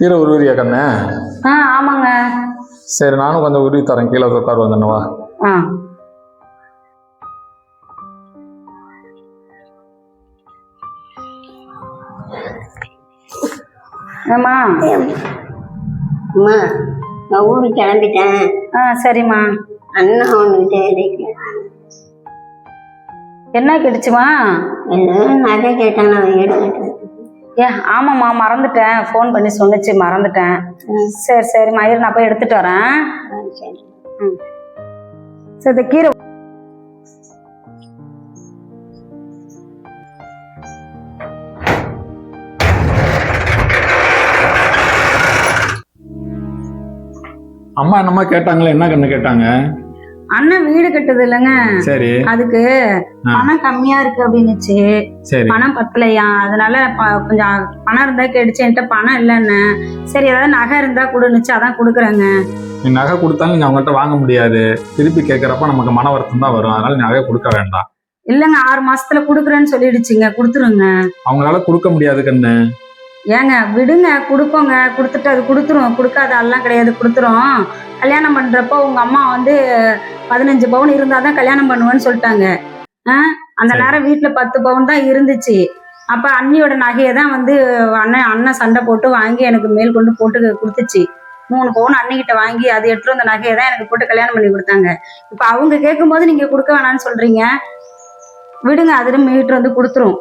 கீரை உருவியா கண்ணே? ஆ ஆமாங்க. சரி நானும் கொஞ்சம் உருவி தரேன். கீழே உட்கார் வந்தேன்னவா ஆ. ஏம்மா? அம்மா நான் ஊருக்கு கிளம்பிட்டேன். ஆ சரிம்மா. அண்ணா இருக்கு என்ன கிடைச்சுமா ஏதோ நகை கேட்டான் அவன் எடுக்கட்டு ஏ ஆமாம்மா மறந்துட்டேன். ஃபோன் பண்ணி சொன்னுச்சு மறந்துட்டேன். சரி சரிம்மா இரு நான் போய் எடுத்துட்டு வரேன். சரி. சரி இந்த கீரை. அம்மா என்னம்மா கேட்டாங்களே என்ன கண்ணு கேட்டாங்க? அண்ணன் வீடு கட்டுது இல்லைங்க. சரி. அதுக்கு. பணம் கம்மியா இருக்கு அப்படின்னுச்சு. பணம் பத்தலையா? அதனால கொஞ்சம் பணம் இருந்தா கேட்டுச்சு. என்கிட்ட பணம் இல்லைன்னு. சரி ஏதாவது நகை இருந்தா கொடுன்னுச்சு. அதான் கொடுக்குறேங்க. நீ நகை கொடுத்தாலும் நீங்க அவங்ககிட்ட வாங்க முடியாது. திருப்பி கேட்கறப்ப நமக்கு மன வருத்தம் தான் வரும். அதனால நீ நகை கொடுக்க வேண்டாம். இல்லைங்க ஆறு மாசத்துல கொடுக்குறேன்னு சொல்லிடுச்சுங்க. கொடுத்துருங்க. அவங்களால கொடுக்க முடியாது கண்ணு. ஏங்க விடுங்க கொடுப்போங்க. கொடுத்துட்டு அது கொடுத்துரும். கொடுக்காத எல்லாம் கிடையாது கொடுத்துரும். கல்யாணம் பண்றப்போ உங்க அம்மா வந்து பதினஞ்சு பவுன் இருந்தாதான் கல்யாணம் பண்ணுவேன்னு சொல்லிட்டாங்க? அந்த. நேரம் வீட்டுல பத்து பவுன் தான் இருந்துச்சு. அப்ப அண்ணியோட நகையை தான் வந்து அண்ணன் அண்ணன் சண்டை போட்டு வாங்கி எனக்கு மேல் கொண்டு போட்டு கொடுத்துச்சு. மூணு பவுன் அண்ணிக்கிட்ட வாங்கி அது எடுத்துட்டு வந்த நகையை தான் எனக்கு போட்டு கல்யாணம் பண்ணி கொடுத்தாங்க. இப்ப அவங்க கேட்கும்போது நீங்க கொடுக்க வேணாம்னு சொல்றீங்க. விடுங்க அதுல மீட்டர் வந்து கொடுத்துரும்.